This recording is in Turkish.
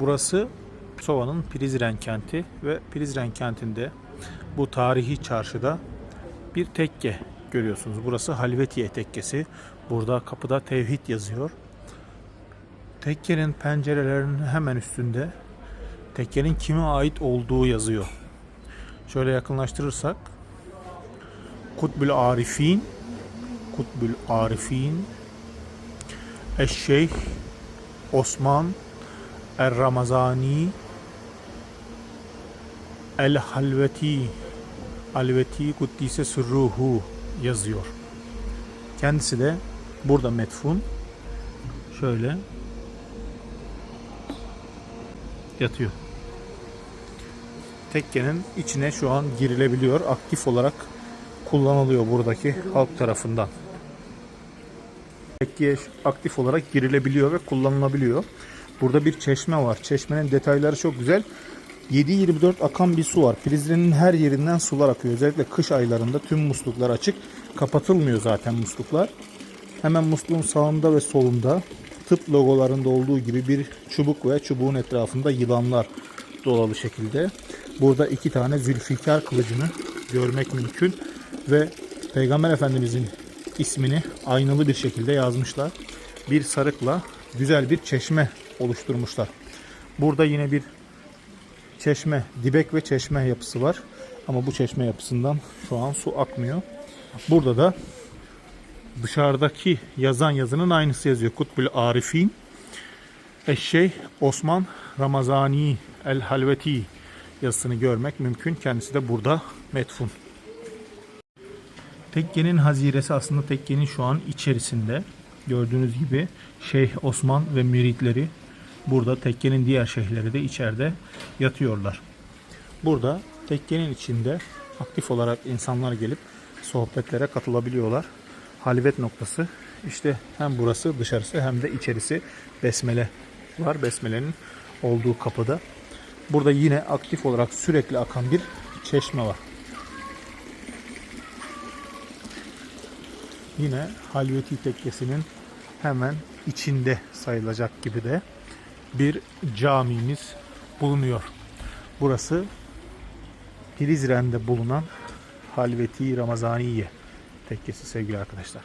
Burası Sova'nın Prizren kenti ve Prizren kentinde bu tarihi çarşıda bir tekke görüyorsunuz. Burası Halvetiye tekkesi. Burada kapıda tevhid yazıyor. Tekkenin pencerelerinin hemen üstünde tekkenin kime ait olduğu yazıyor. Şöyle yakınlaştırırsak Kutbül Arifin Kutbül Arifin Eşşeyh Osman Er Ramazani El Halveti Alveti Kuddise Sürruhu yazıyor. Kendisi de burada metfun. Şöyle yatıyor. Tekkenin içine şu an girilebiliyor. Aktif olarak kullanılıyor buradaki halk tarafından. Tekkeye aktif olarak girilebiliyor ve kullanılabiliyor. Burada bir çeşme var. Çeşmenin detayları çok güzel. 7-24 akan bir su var. Prizrenin her yerinden sular akıyor. Özellikle kış aylarında tüm musluklar açık. Kapatılmıyor zaten musluklar. Hemen musluğun sağında ve solunda tıp logolarında olduğu gibi bir çubuk ve çubuğun etrafında yılanlar dolalı şekilde. Burada iki tane Zülfikar kılıcını görmek mümkün ve Peygamber Efendimizin ismini aynalı bir şekilde yazmışlar. Bir sarıkla güzel bir çeşme oluşturmuşlar. Burada yine bir çeşme, dibek ve çeşme yapısı var. Ama bu çeşme yapısından şu an su akmıyor. Burada da dışarıdaki yazan yazının aynısı yazıyor. Kutbül Arifin Eşşey Osman Ramazani El Halveti yazısını görmek mümkün. Kendisi de burada metfun. Tekkenin haziresi aslında tekkenin şu an içerisinde. Gördüğünüz gibi Şeyh Osman ve müritleri burada tekkenin diğer şeyhleri de içeride yatıyorlar. Burada tekkenin içinde aktif olarak insanlar gelip sohbetlere katılabiliyorlar. Halvet noktası işte hem burası dışarısı hem de içerisi besmele var. Besmelenin olduğu kapıda. Burada yine aktif olarak sürekli akan bir çeşme var. Yine Halveti Tekkesi'nin hemen içinde sayılacak gibi de bir camimiz bulunuyor. Burası Prizren'de bulunan Halveti Ramazaniye Tekkesi sevgili arkadaşlar.